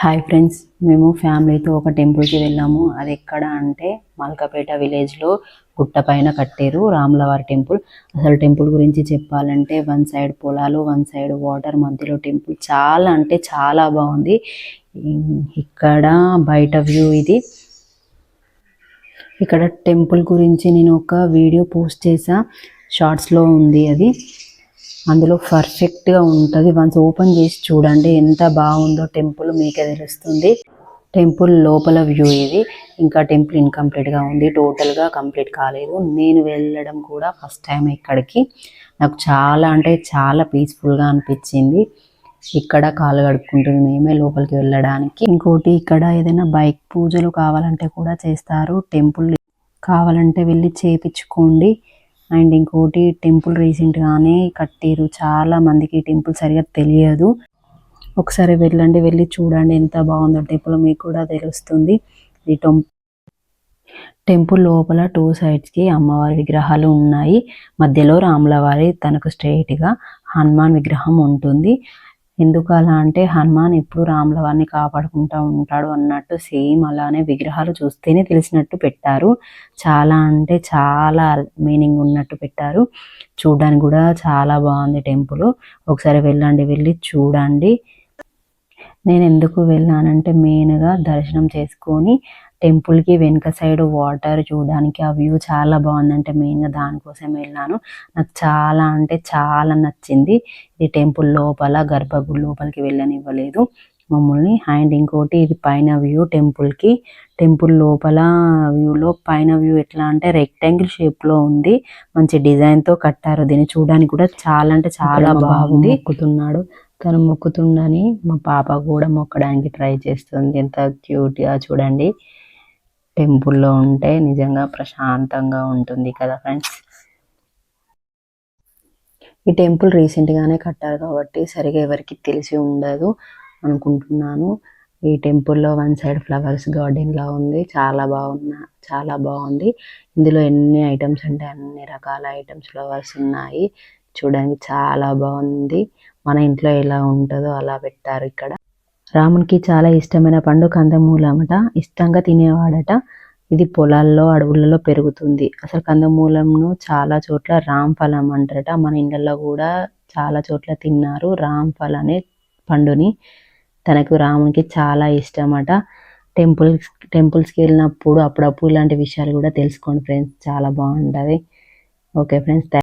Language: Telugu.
హాయ్ ఫ్రెండ్స్ మేము ఫ్యామిలీతో ఒక టెంపుల్కి వెళ్ళాము. అది ఎక్కడ అంటే మల్కపేట విలేజ్లో గుట్ట పైన కట్టారు రాములవారి టెంపుల్. అసలు టెంపుల్ గురించి చెప్పాలంటే వన్ సైడ్ పొలాలు వన్ సైడ్ వాటర్ మధ్యలో టెంపుల్. చాలా అంటే చాలా బాగుంది. ఇక్కడ బయట వ్యూ ఇది. ఇక్కడ టెంపుల్ గురించి నేను ఒక వీడియో పోస్ట్ చేసా షార్ట్స్లో ఉంది అది. అందులో పర్ఫెక్ట్గా ఉంటుంది. వన్స్ ఓపెన్ చేసి చూడండి ఎంత బాగుందో టెంపుల్ మీకే తెలుస్తుంది. టెంపుల్ లోపల వ్యూ ఇది. ఇంకా టెంపుల్ ఇన్కంప్లీట్గా ఉంది. టోటల్గా కంప్లీట్ కాలేదు. నేను వెళ్ళడం కూడా ఫస్ట్ టైం ఇక్కడికి. నాకు చాలా అంటే చాలా పీస్ఫుల్గా అనిపించింది. ఇక్కడ కాలు కడుక్కుంటుంది మేమే లోపలికి వెళ్ళడానికి. ఇంకోటి ఇక్కడ ఏదైనా బైక్ పూజలు కావాలంటే కూడా చేస్తారు. టెంపుల్ కావాలంటే వెళ్ళి చేపించుకోండి. అండ్ ఇంకోటి టెంపుల్ రీసెంట్గానే కట్టిరు చాలా మందికి టెంపుల్ సరిగా తెలియదు. ఒకసారి వెళ్ళండి వెళ్ళి చూడండి ఎంత బాగుందో టెంపుల్ మీకు కూడా తెలుస్తుంది. ఈ టెంపుల్ లోపల టూ సైడ్స్కి అమ్మవారి విగ్రహాలు ఉన్నాయి. మధ్యలో రాములవారి తనకు స్ట్రైట్గా హనుమాన్ విగ్రహం ఉంటుంది. ఎందుకు అలా అంటే హనుమాన్ ఎప్పుడు రాములవారిని కాపాడుకుంటూ ఉంటాడు అన్నట్టు సేమ్ అలానే విగ్రహాలు చూస్తేనే తెలిసినట్టు పెట్టారు. చాలా అంటే చాలా మీనింగ్ ఉన్నట్టు పెట్టారు. చూడడానికి కూడా చాలా బాగుంది టెంపుల్. ఒకసారి వెళ్ళండి వెళ్ళి చూడండి. నేను ఎందుకు వెళ్ళానంటే మెయిన్గా దర్శనం చేసుకొని టెంపుల్కి వెనుక సైడ్ వాటర్ చూడడానికి ఆ వ్యూ చాలా బాగుందంటే మెయిన్గా దానికోసం వెళ్ళాను నాకు చాలా అంటే చాలా నచ్చింది. ఈ టెంపుల్ లోపల గర్భగుడి లోపలికి వెళ్ళనివ్వలేదు. మమ్మల్ని అండ్ ఇంకోటి ఇది పైన వ్యూ టెంపుల్కి టెంపుల్ లోపల వ్యూలో పైన వ్యూ ఎట్లా అంటే రెక్టాంగిల్ షేప్లో ఉంది. మంచి డిజైన్తో కట్టారు. దీన్ని చూడడానికి కూడా చాలా అంటే చాలా బాగుంది. మొక్కుతున్నాడు. తను మొక్కుతుండని మా పాప కూడా మొక్కడానికి ట్రై చేస్తుంది. ఎంత క్యూట్గా చూడండి. టెంపుల్లో ఉంటే నిజంగా ప్రశాంతంగా ఉంటుంది కదా ఫ్రెండ్స్. ఈ టెంపుల్ రీసెంట్గానే కట్టారు కాబట్టి సరిగా ఎవరికి తెలిసి ఉండదు అనుకుంటున్నాను. ఈ టెంపుల్లో వన్ సైడ్ ఫ్లవర్స్ గార్డెన్ లా ఉంది. చాలా బాగున్న చాలా బాగుంది. ఇందులో ఎన్ని ఐటమ్స్ అంటే అన్ని రకాల ఐటమ్స్ ఫ్లవర్స్ ఉన్నాయి. చూడడానికి చాలా బాగుంది. మన ఇంట్లో ఎలా ఉంటుందో అలా పెట్టారు ఇక్కడ. రామునికి చాలా ఇష్టమైన పండు కందమూలమట. ఇష్టంగా తినేవాడట. ఇది పొలాల్లో అడవులలో పెరుగుతుంది. అసలు కందమూలంను చాలా చోట్ల రామ్ ఫలం అంటారట. మన ఇళ్ళల్లో కూడా చాలా చోట్ల తిన్నారు రామ్ ఫల్ అనే పండుని. తనకు రామునికి చాలా ఇష్టమట. టెంపుల్స్ టెంపుల్స్కి వెళ్ళినప్పుడు అప్పుడప్పుడు ఇలాంటి విషయాలు కూడా తెలుసుకోండి ఫ్రెండ్స్. చాలా బాగుంటుంది. Okay friends